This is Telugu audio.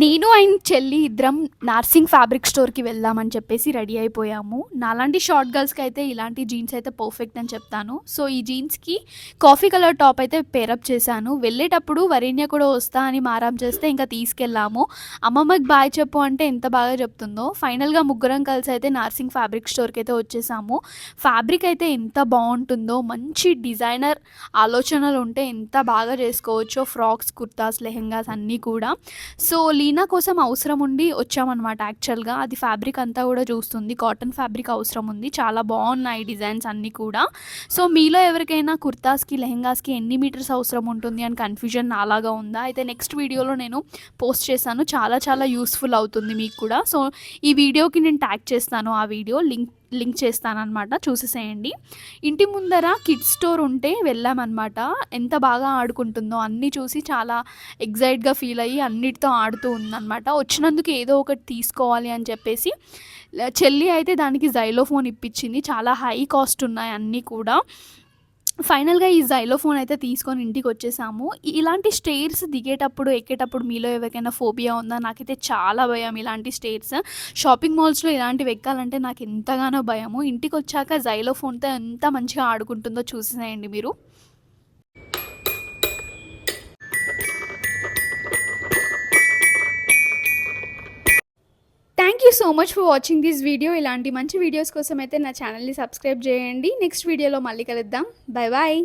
నేను అండ్ చెల్లి ఇద్దరం నార్సింగ్ ఫ్యాబ్రిక్ స్టోర్కి వెళ్దామని చెప్పేసి రెడీ అయిపోయాము. నాలాంటి షార్ట్ గర్ల్స్కి అయితే ఇలాంటి జీన్స్ అయితే పర్ఫెక్ట్ అని చెప్తాను. సో ఈ జీన్స్కి కాఫీ కలర్ టాప్ అయితే పేరప్ చేశాను. వెళ్ళేటప్పుడు వరేణ్య కూడా వస్తా అని మారాం చేస్తే ఇంకా తీసుకెళ్ళాము. అమ్మమ్మకి బాయ్ చెప్పు అంటే ఎంత బాగా చెప్తుందో. ఫైనల్గా ముగ్గురం కలిసి అయితే నార్సింగ్ ఫ్యాబ్రిక్ స్టోర్కి అయితే వచ్చేసాము. ఫ్యాబ్రిక్ అయితే ఎంత బాగుంటుందో మంచి డిజైనర్ ఆలోచనలు ఉంటే ఎంత బాగా చేసుకోవచ్చో. ఫ్రాక్స్ కుర్తాస్ లెహెంగాస్ అన్నీ కూడా. సో లీనా కోసం అవసరం ఉండి వచ్చామన్నమాట యాక్చువల్గా అది ఫ్యాబ్రిక్ అంతా కూడా చూస్తుంది. కాటన్ ఫ్యాబ్రిక్ అవసరం ఉంది. చాలా బాగున్నాయి డిజైన్స్ అన్నీ కూడా. సో మీలో ఎవరికైనా కుర్తాస్కి లెహెంగాస్కి ఎన్ని మీటర్స్ అవసరం ఉంటుంది అని కన్ఫ్యూజన్ నాలాగా ఉందా? అయితే నెక్స్ట్ వీడియోలో నేను పోస్ట్ చేశాను. చాలా చాలా యూస్ఫుల్ అవుతుంది మీకు కూడా. సో ఈ వీడియోకి నేను ట్యాగ్ చేస్తాను ఆ వీడియో లింక్ లింక్ చేస్తానన్నమాట చూసేసేయండి. ఇంటి ముందర కిడ్ స్టోర్ ఉంటే వెళ్ళామన్నమాట. ఎంత బాగా ఆడుకుంటుందో అన్నీ చూసి చాలా ఎగ్జైట్గా ఫీల్ అయ్యి అన్నిటితో ఆడుతూ ఉందన్నమాట. వచ్చినందుకు ఏదో ఒకటి తీసుకోవాలి అని చెప్పేసి చెల్లి అయితే దానికి జైలోఫోన్ ఇప్పించింది. చాలా హై కాస్ట్ ఉన్నాయి అన్నీ కూడా. ఫైనల్గా ఈ జైలోఫోన్ అయితే తీసుకొని ఇంటికి వచ్చేసాము. ఇలాంటి స్టేర్స్ దిగేటప్పుడు ఎక్కేటప్పుడు మీలో ఎవరికైనా ఫోబియా ఉందా? నాకైతే చాలా భయం ఇలాంటి స్టేర్స్ షాపింగ్ మాల్స్లో ఇలాంటివి ఎక్కాలంటే నాకు ఎంతగానో భయము. ఇంటికి వచ్చాక జైలోఫోన్తో ఎంత మంచిగా ఆడుకుంటుందో చూసేయండి మీరు. You so much for watching this video. ఇలాంటి మంచి వీడియోస్ కోసం అయితే నా ఛానల్ని సబ్స్క్రైబ్ చేయండి. నెక్స్ట్ వీడియోలో మళ్ళీ కలుద్దాం. Bye bye.